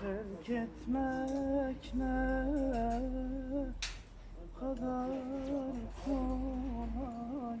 Terk etmek ne kadar kolay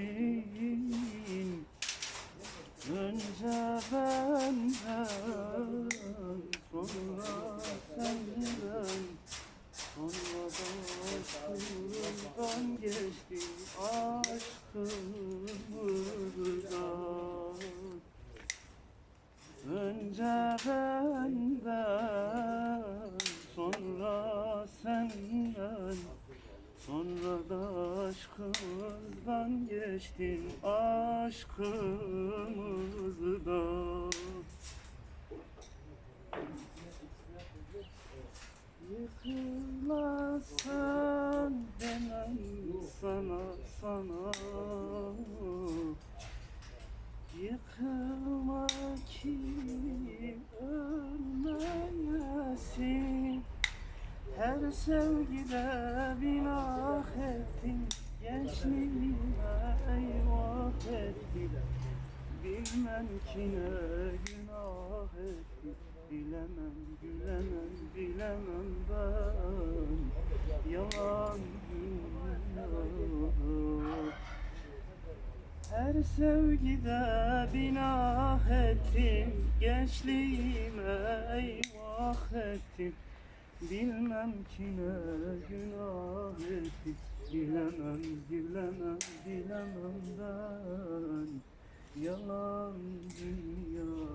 sonra senden Sonra da aşkımızdan geçti aşkımızdan Önce benden, sonra senden Sonra da aşkımızdan geçtin aşkımızdan Yıkılmasan demem sana sana. Yıkılma ki ölmeyesin. Her sevgide binah Bilmem ki ne günah ettin? Bilemem, gülemem, bilemem ben. Yalan dünya her sevgide binah ettim Gençliğime eyvah ettim Bilmem ki ne günah ettim Bilemem, bilemem, bilemem ben Yalan dünya.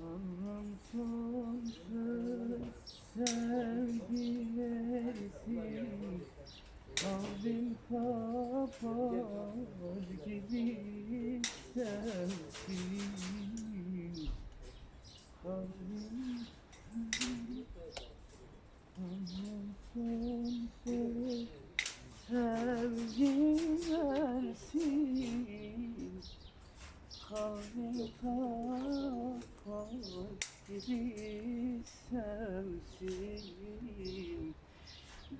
Tanrım son söz sevgi versin Kalbim kapar gibi sensin Kalbim sevgi versin Kalbim kapar gibi sensin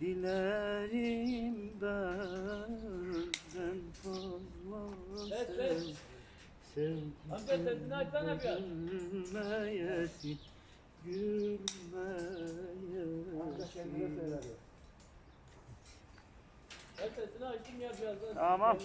Dilerim benden fazla Evet, evet. Biraz. Gülmeyesin Gülmeyesin açtım birazdan. Tamam.